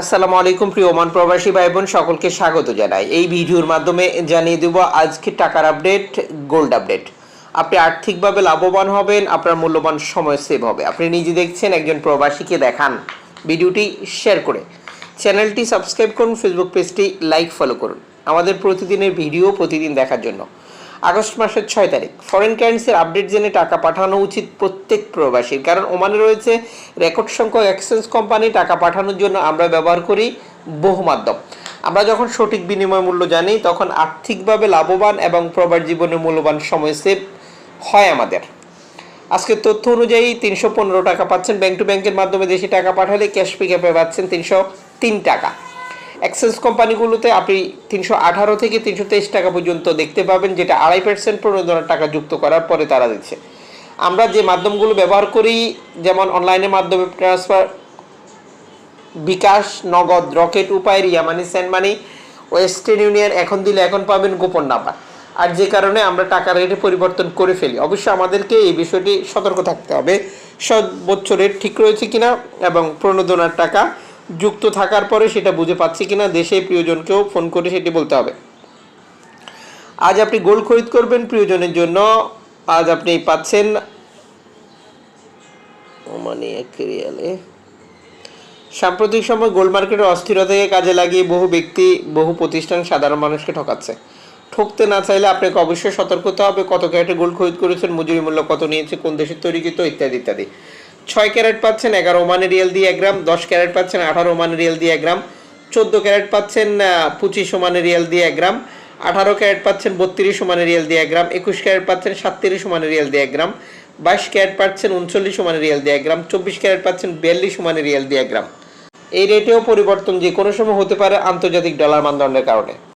আসসালামু আলাইকুম, প্রিয় ওমান প্রবাসী ভাই বোন সকলকে স্বাগত জানাই। এই ভিডিওর মাধ্যমে জানিয়ে দেব আজকে টাকার আপডেট, গোল্ড আপডেট। আপনি আর্থিকভাবে লাভবান হবেন, আপনার মূল্যবান সময় সেভ হবে। আপনি নিজে দেখছেন, একজন প্রবাসীকে দেখান ভিডিওটি শেয়ার করে। চ্যানেলটি সাবস্ক্রাইব করুন, ফেসবুক পেজটি লাইক ফলো করুন। আমাদের প্রতিদিনের ভিডিও প্রতিদিন দেখার জন্য। আগস্ট মাসের ছয় তারিখ। ফরেন কারেন্সির আপডেট জেনে টাকা পাঠানো উচিত প্রত্যেক প্রবাসীর। কারণ ওমানে রয়েছে রেকর্ড সংখ্যক এক্সচেঞ্জ কোম্পানি টাকা পাঠানোর জন্য আমরা ব্যবহার করি বহু মাধ্যম আমরা যখন সঠিক বিনিময় মূল্য জানি, তখন আর্থিকভাবে লাভবান এবং প্রবাস জীবনের মূল্যবান সময় সেভ হয় আমাদের। আজকের তথ্য অনুযায়ী তিনশো পনেরো টাকা পাচ্ছেন ব্যাংক টু ব্যাংকের মাধ্যমে দেশে টাকা পাঠালে ক্যাশ পিকআপে পাচ্ছেন তিনশো তিন টাকা। এক্সচেঞ্জ কোম্পানিগুলোতে আপনি তিনশো আঠারো থেকে তিনশো তেইশ টাকা পর্যন্ত দেখতে পাবেন, যেটা আড়াই পার্সেন্ট প্রণোদনার টাকা যুক্ত করার পরে তারা দিচ্ছে। আমরা যে মাধ্যমগুলো ব্যবহার করি, যেমন অনলাইনের মাধ্যমে transfer bKash, Nagad, Rocket, Upay, Ria Money, send money, Western Union এখন দিলে এখন পাবেন গোপন নাম্বার। আর যে কারণে আমরা টাকা রেটে পরিবর্তন করে ফেলি। অবশ্যই আমাদেরকে এই বিষয়টি সতর্ক থাকতে হবে। সর্বোচ্চ রেট ঠিক রয়েছে কিনা এবং প্রণোদনার টাকা যুক্ত থাকার পরে সেটা বুঝে পাচ্ছি কিনা দেশে প্রিয়জনকেও ফোন করে সেটি বলতে হবে। আজ আপনি গোল্ড খরিদ করবেন প্রিয়জনের জন্য। আজ আপনি পাচ্ছেন মানে রিয়ালে সাম্প্রতিক সময় গোল্ড মার্কেটের অস্থিরতাকে কাজে লাগিয়ে বহু ব্যক্তি, বহু প্রতিষ্ঠান সাধারণ মানুষকে ঠকাচ্ছে। ঠকতে না চাইলে আপনাকে অবশ্যই সতর্ক হতে হবে। কত ক্যারেটে গোল্ড খরিদ করেছেন, মজুরি মূল্য কত নিয়েছে, কোন দেশের তৈরি তৈরিকৃত ইত্যাদি ইত্যাদি। ছয় ক্যারেট পাচ্ছেন এগারো ওমানের রিয়েল দিয়ে এক গ্রাম, দশ ক্যারেট পাচ্ছেন আঠারো ওমানের রিয়েল দিয়ে এক গ্রাম, চোদ্দ ক্যারেট পাচ্ছেন পঁচিশ ওমানের রিয়েল দিয়ে এক গ্রাম, আঠারো ক্যারেট পাচ্ছেন, বত্রিশ ওমানের রিয়েল দিয়ে এক গ্রাম, একুশ ক্যারেট পাচ্ছেন, সাতত্রিশ ওমানের রিয়েল দিয়ে এক গ্রাম, বাইশ ক্যারেট পাচ্ছেন, উনচল্লিশ ওমানের রিয়েল দিয়ে এক গ্রাম, চব্বিশ ক্যারেট পাচ্ছেন, বিয়াল্লিশ ওমানের রিয়েল দিয়ে এক গ্রাম। এই রেটেও পরিবর্তন যে কোনো সময় হতে পারে আন্তর্জাতিক ডলার মানদণ্ডের কারণে।